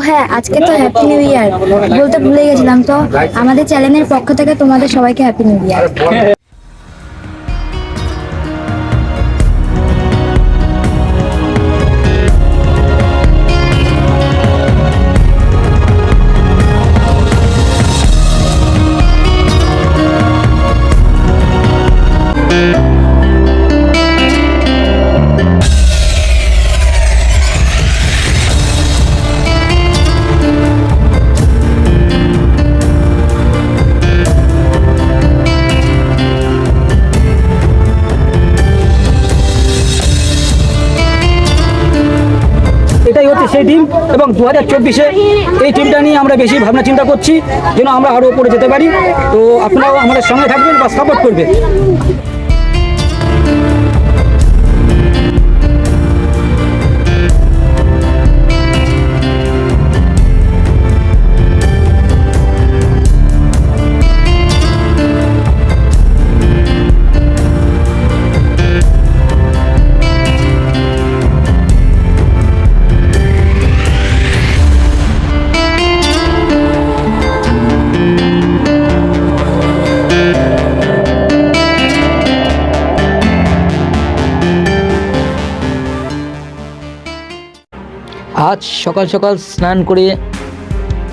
হ্যাঁ আজকে তো হ্যাপি নিউ ইয়ার বলতে ভুলে গেছিলাম তো। আমাদের চ্যানেলের পক্ষ থেকে তোমাদের সবাইকে হ্যাপি নিউ ইয়ার এবং দু হাজার চব্বিশে এই টিমটা নিয়ে আমরা বেশি ভাবনা চিন্তা করছি, যেন আমরা আরও উপরে যেতে পারি। তো আপনারাও আমাদের সঙ্গে থাকবেন বা সাপোর্ট করবেন। আজ সকাল সকাল স্নান করে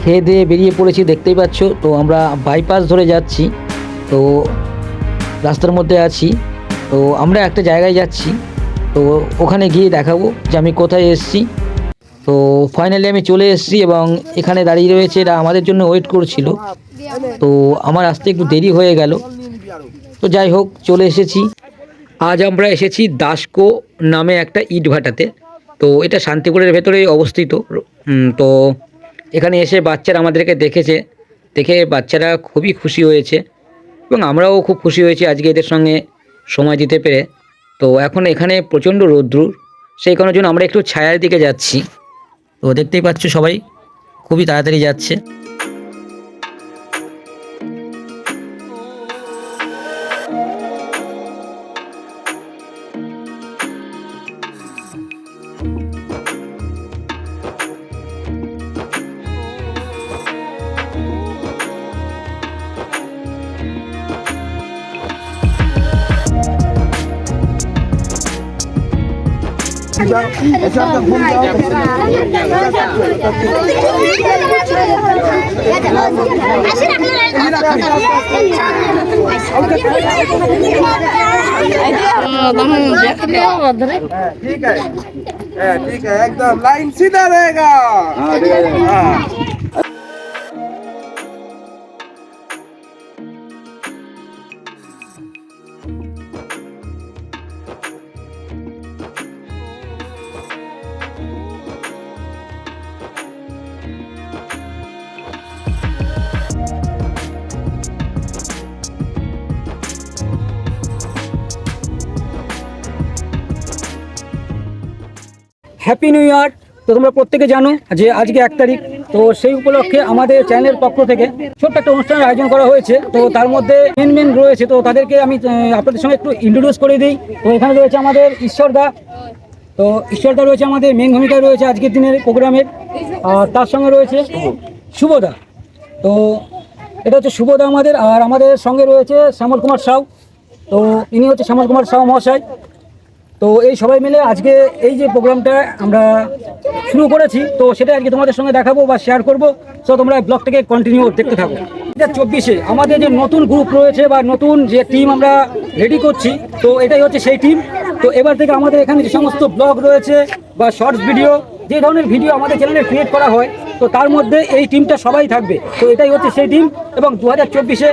খেয়ে দিয়ে বেরিয়ে পড়েছি, দেখতেই পাচ্ছ। তো আমরা বাইপাস ধরে যাচ্ছি। তো রাস্তার মধ্যে আছি। তো আমরা একটা জায়গায় যাচ্ছি। তো ওখানে গিয়ে দেখাবো যে আমি কোথায় এসেছি। তো ফাইনালি আমি চলে এসেছি এবং এখানে দাঁড়িয়ে রয়েছে এরা আমাদের জন্য ওয়েট করছিল। তো আমার আসতে একটু দেরি হয়ে গেল। তো যাই হোক, চলে এসেছি। আজ আমরা এসেছি দাসকো নামে একটা ইট ভাটাতে তো এটা শান্তিপুরের ভেতরেই অবস্থিত। তো এখানে এসে বাচ্চারা আমাদেরকে দেখেছে, দেখে বাচ্চারা খুবই খুশি হয়েছে এবং আমরাও খুব খুশি হয়েছি আজকে এদের সঙ্গে সময় দিতে পেরে। তো এখন এখানে প্রচণ্ড রৌদ্র, সেই কারণের জন্য আমরা একটু ছায়ার দিকে যাচ্ছি। তো দেখতেই পাচ্ছ সবাই, খুবই তাড়াতাড়ি যাচ্ছে। ठीक है हाँ, ठीक है एकदम लाइन सीधा रहेगा हाँ হ্যাপি নিউ ইয়ার তো তোমরা প্রত্যেকে জানো যে আজকে এক তারিখ। তো সেই উপলক্ষে আমাদের চ্যানেলের পক্ষ থেকে ছোট্ট একটা অনুষ্ঠানের আয়োজন করা হয়েছে। তো তার মধ্যে মেন মেন রয়েছে। তো তাদেরকে আমি আপনাদের সঙ্গে একটু ইন্ট্রোডিউস করে দিই। তো এখানে রয়েছে আমাদের ঈশ্বরদা তো ঈশ্বরদা রয়েছে আমাদের মেন ভূমিকায় রয়েছে আজকের দিনের প্রোগ্রামের। আর তার সঙ্গে রয়েছে শুভদা তো এটা হচ্ছে শুভদা আমাদের। আর আমাদের সঙ্গে রয়েছে শ্যামল কুমার সাউ। তো ইনি হচ্ছে শ্যামল কুমার সাউ মহাশয়। তো এই সবাই মিলে আজকে এই যে প্রোগ্রামটা আমরা শুরু করেছি, তো সেটা আজকে তোমাদের সঙ্গে দেখাবো বা শেয়ার করব। তো তোমরা ব্লগটাকে কন্টিনিউ দেখতে থাকো। এটা চব্বিশে আমাদের যে নতুন গ্রুপ রয়েছে বা নতুন যে টিম আমরা রেডি করছি, তো এটাই হচ্ছে সেই টিম তো এবার থেকে আমাদের এখানে যে সমস্ত ব্লগ রয়েছে বা শর্টস ভিডিও যে ধরনের ভিডিও আমাদের চ্যানেলে ক্রিয়েট করা হয়, তো তার মধ্যে এই টিমটা সবাই থাকবে। তো এটাই হচ্ছে সেই টিম এবং দু হাজার চব্বিশে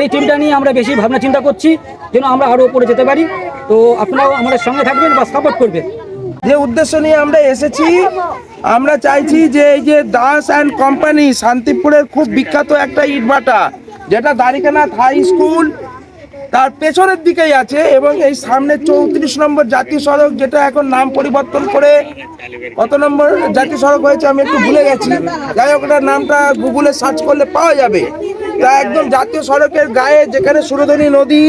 এই টিমটা নিয়ে আমরা বেশি ভাবনা চিন্তা করছি, যেন আমরা আরও উপরে যেতে পারি। তো আপনারাও আমাদের সঙ্গে থাকবেন বা সাপোর্ট করবেন। যে উদ্দেশ্য নিয়ে আমরা এসেছি, আমরা চাইছি যে এই যে দাস অ্যান্ড কোম্পানি শান্তিপুরের খুব বিখ্যাত একটা ইটভাটা যেটা দ্বারিকানাথ হাই স্কুল, তার পেছনের দিকেই আছে এবং এই সামনে চৌত্রিশ নম্বর জাতীয় সড়ক, যেটা এখন নাম পরিবর্তন করে কত নম্বর জাতীয় সড়ক হয়েছে আমি একটু ভুলে গেছি। যাই হোক, ওটার নামটা গুগলে সার্চ করলে পাওয়া যাবে। তা একদম জাতীয় সড়কের গায়ে যেখানে সুরধনী নদী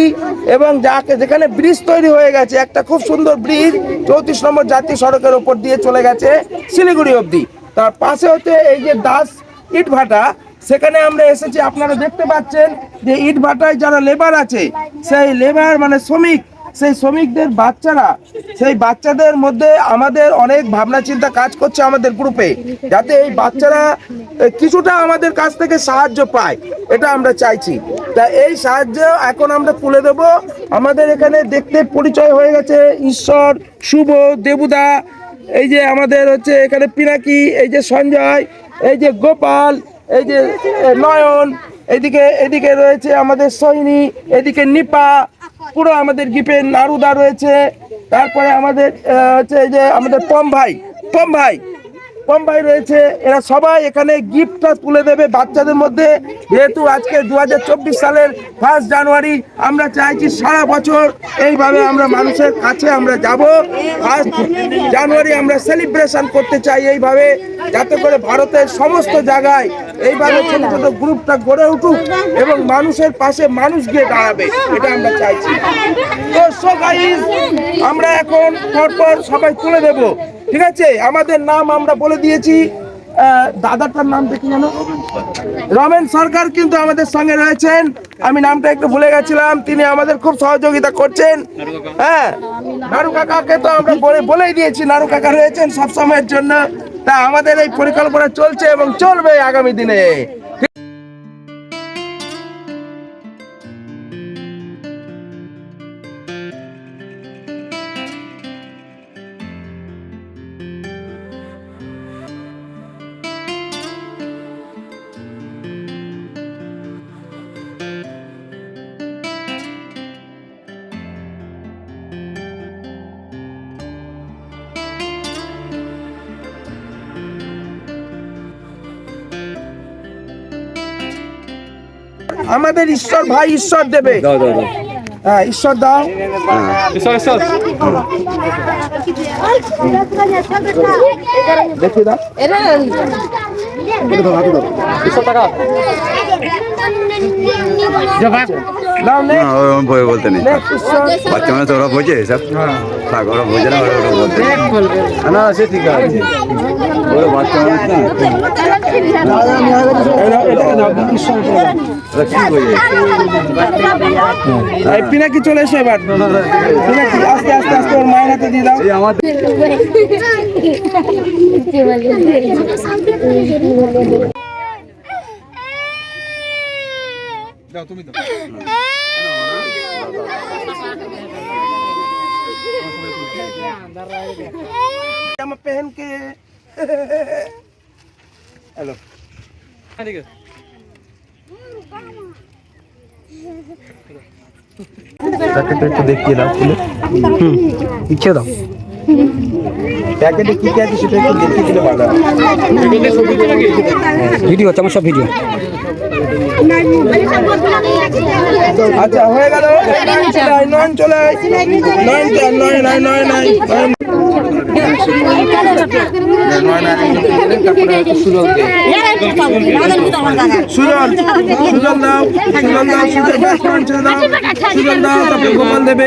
এবং যাকে যেখানে ব্রিজ তৈরি হয়ে গেছে, একটা খুব সুন্দর ব্রিজ চৌত্রিশ নম্বর জাতীয় সড়কের ওপর দিয়ে চলে গেছে শিলিগুড়ি অবধি। তার পাশে হচ্ছে এই যে দাস ইটভাটা সেখানে আমরা এসেছি। আপনারা দেখতে পাচ্ছেন যে ইটভাটায় যারা লেবার আছে, সেই লেবার মানে শ্রমিক সেই শ্রমিকদের বাচ্চারা, সেই বাচ্চাদের মধ্যে আমাদের অনেক ভাবনা চিন্তা কাজ করছে আমাদের গ্রুপে যাতে এই বাচ্চারা কিছুটা আমাদের কাছ থেকে সাহায্য পায়, এটা আমরা চাইছি। তা এই সাহায্য এখন আমরা তুলে দেব। আমাদের এখানে দেখতে পরিচয় হয়ে গেছে ঈশ্বর, শুভ, দেবুদা, এই যে আমাদের হচ্ছে এখানে পিনাকি, এই যে সঞ্জয়, এই যে গোপাল, এই যে নয়ন, এদিকে এদিকে রয়েছে আমাদের সৈনী, এদিকে নিপা পুরো আমাদের গিপে নারুদা রয়েছে তারপরে আমাদের হচ্ছে যে আমাদের পম ভাই পম ভাই। পম ভাই রয়েছে। এরা সবাই এখানে গিফটটা তুলে দেবে বাচ্চাদের মধ্যে। যেহেতু আজকে দু হাজার চব্বিশ সালের ফার্স্ট জানুয়ারি আমরা চাইছি সারা বছর এইভাবে আমরা মানুষের কাছে আমরা যাব। ফার্স্ট জানুয়ারি আমরা সেলিব্রেশন করতে চাই এইভাবে যাতে করে ভারতের সমস্ত জায়গায় এইভাবে ছোট ছোট গ্রুপটা গড়ে উঠুক এবং মানুষের পাশে মানুষ গিয়ে দাঁড়াবে এটা আমরা চাইছি। তো guys, আমরা এখন পরপর সবাই তুলে দেব। ঠিক আছে? আমাদের নাম আমরা বলে দিয়েছি। দাদাটার নাম দেখি জানো রমেন সরকার কিন্তু আমাদের সঙ্গে রয়েছেন। আমি নামটা একটু ভুলে গেছিলাম। তিনি আমাদের খুব সহযোগিতা করছেন। হ্যাঁ? নারু কাকাকে তো আমরা বলে, বলেই দিয়েছি, নারু কাকা রয়েছেন সব সময়ের জন্য। তা আমাদের এই পরিকল্পনা চলছে এবং চলবে আগামী দিনে। আমাদের ঈশ্বর ভাই ঈশ্বর দেবে। হ্যাঁ ঈশ্বর দাও। দেখি না ওরকম ভয় বলতে নেই। ঈশ্বর। বাচ্চা মানুষ ওরা বোঝে এসব ওরা বোঝে না ওরা বলতে নেই। না সে ঠিক আছে। ওরা বাচ্চা মানুষ না। এটা- এটাকে দাও ঈশ্বর দাও ওরা কি বোঝে এই পিনাকি চলে এসো এবার পিনাকি আস্তে আস্তে আস্তে ওর মায়ের হাতে দিয়ে দাও এই আমাদের জামা पहन के हेलो একটু দেখিয়ে দাও খুলে। ইচ্ছে দাও। প্যাকেটে কি কি আছে দেখিয়ে ভিডিও আমার সব ভিডিও। আচ্ছা হয়ে গেল। নয়ন আয়, নয়ন আয়, নয়ন। সুজন সুজন দাও সুজন দাও সুজন দাও দাও গোপাল দেবে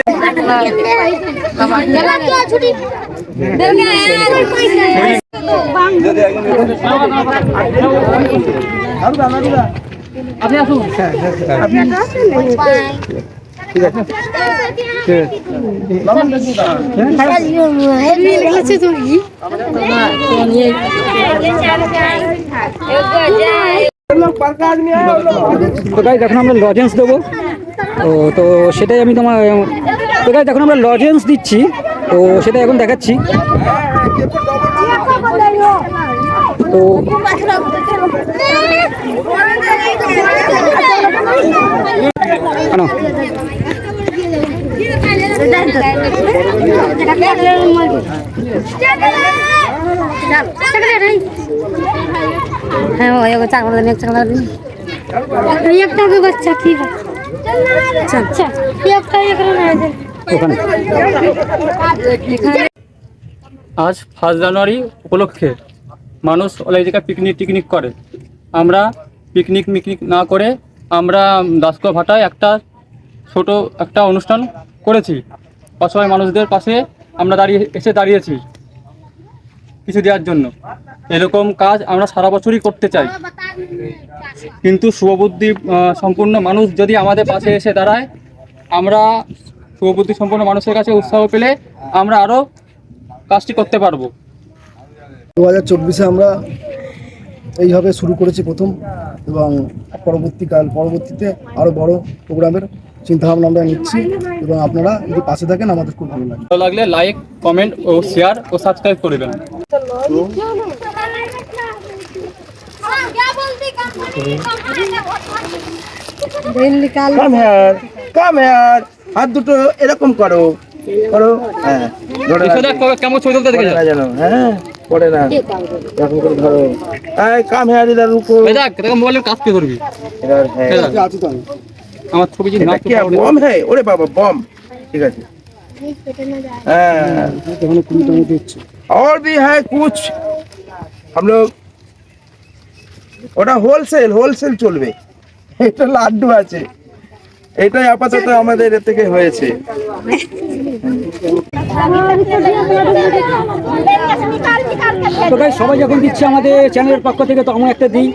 আপনি আসুন। हम এখন আমরা লজেন্স দেবো। ও, তো সেটাই আমি তোমার তো গাইজ এখন আমরা লজেন্স দিচ্ছি। তো সেটাই এখন দেখাচ্ছি। তো হ্যাঁ ও এগো চাকলা দিন একটা বাচ্চা ঠিক আছে। আচ্ছা আচ্ছা। একটা আছে ওখানে। আজ ফার্স্ট জানুয়ারি উপলক্ষে মানুষ অনেক জায়গায় পিকনিক টিকনিক করে। আমরা পিকনিক মিকনিক না করে আমরা দাসকো ভাটায় একটা ছোট একটা অনুষ্ঠান করেছি। অসহায় মানুষদের পাশে আমরা দাঁড়িয়ে, এসে দাঁড়িয়েছি কিছু দেওয়ার জন্য। এরকম কাজ আমরা সারা বছরই করতে চাই। কিন্তু শুভবুদ্ধি সম্পূর্ণ মানুষ যদি আমাদের পাশে এসে দাঁড়ায়, আমরা শুভবুদ্ধি সম্পন্ন মানুষের কাছে উৎসাহ পেলে আমরা আরও কাজটি করতে পারব। দু হাজার চব্বিশে আমরা এইভাবে শুরু করেছি প্রথম এবং পরবর্তীকাল পরবর্তীতে আরও বড় প্রোগ্রামের চিন্তাভাবনা আমরা নিচ্ছি এবং আপনারা যদি পাশে থাকেন আমাদের খুব ভালো লাগে ভালো লাগলে লাইক কমেন্ট ও শেয়ার ও সাবস্ক্রাইব করবেন কাম কাম হাত দুটো এরকম করো করো হ্যাঁ কেমন ছবি তুলতে দেখে হ্যাঁ। পড়ে না এরকম করে ধরো এই কাম হেয়ার ইধার রুকো এই দেখ দেখো মোবাইলের কাজ কে করবি इधर है এই দেখ, আছি তো আমি আমার ছবি যদি না এটা क्या बम है ওরে বাবা बम ঠিক আছে हाँ এখানে কুড়িটার মতো হচ্ছে और भी है कुछ हम लोग ওটা হোলসেল হোলসেল চলবে এটা লাড্ডু আছে এটাই আপাতত আমাদের এর থেকে হয়েছে তো গাইস সবাই যখন দিচ্ছে আমাদের চ্যানেলের পক্ষ থেকে তো আমরা একটা দিই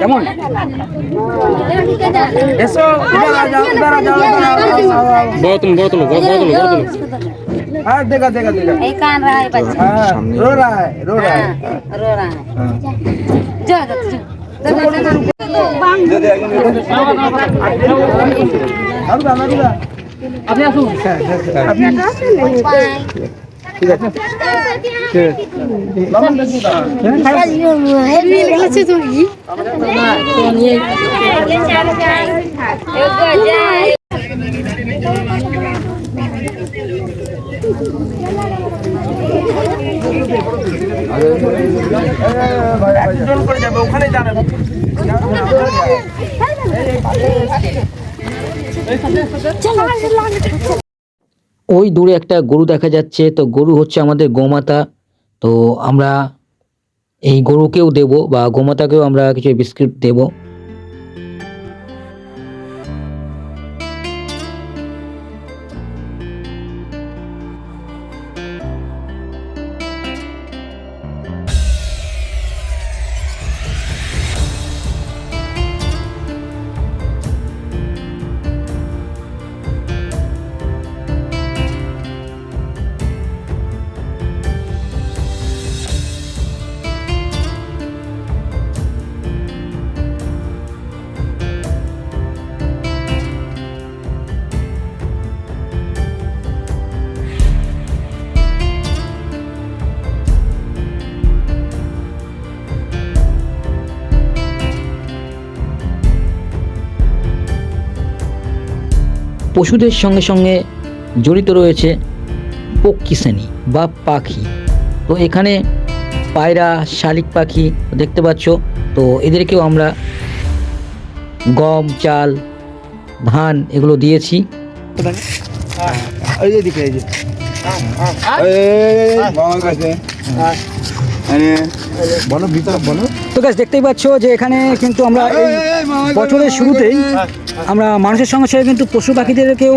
কেমন এসো इधर आ जाओ इधर आ जाओ इधर आओ, आओ, आओ, आओ। বড় তুলো বড় তুলো বড় বড় তুলো বড় তুলো हाँ देखा देखा देखा कान रहा है बच्चा हाँ रो रहा है रो रहा है रो रहा है जा जा जा নাড়ুদা নাড়ুদা আপনি আসুন। একজন করে যাবে ওখানে যাবে ওই দূরে একটা গরু দেখা যাচ্ছে, তো গরু হচ্ছে আমাদের গোমাতা। তো আমরা এই গরুকেও দেব বা গোমাতাকেও আমরা কিছু বিস্কিট দেব। পশুদের সঙ্গে সঙ্গে জড়িত রয়েছে পক্ষী শ্রেণি বা পাখি তো এখানে পায়রা শালিক পাখি দেখতে পাচ্ছ তো এদেরকেও আমরা গম চাল ধান এগুলো দিয়েছি এই বলো বলো তো গাছ দেখতেই পাচ্ছ যে এখানে কিন্তু আমরা এই বছরের শুরুতেই আমরা মানুষের সঙ্গে সঙ্গে কিন্তু পশু পাখিদেরকেও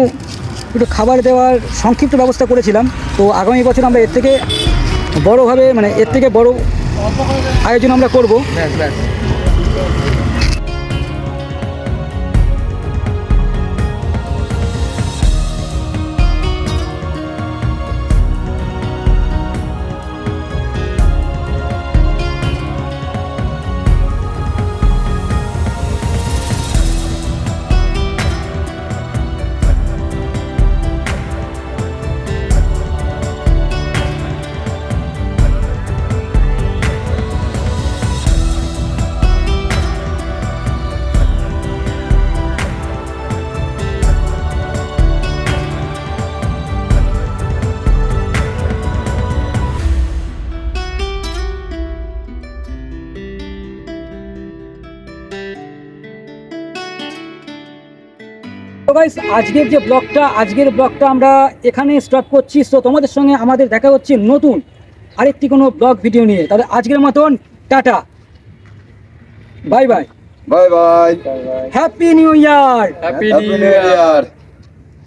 একটু খাবার দেওয়ার সংক্ষিপ্ত ব্যবস্থা করেছিলাম তো আগামী বছর আমরা এর থেকে বড়োভাবে মানে এর থেকে বড় আয়োজন আমরা করব গাইস আজকের যে ব্লগটা আজকের ব্লগটা আমরা এখানে স্টপ করছি। তো তোমাদের সঙ্গে আমাদের দেখা হচ্ছে নতুন আরেকটি কোনো ব্লগ ভিডিও নিয়ে। তাহলে আজকের মতন tata. Bye bye bye bye happy new year happy happy new year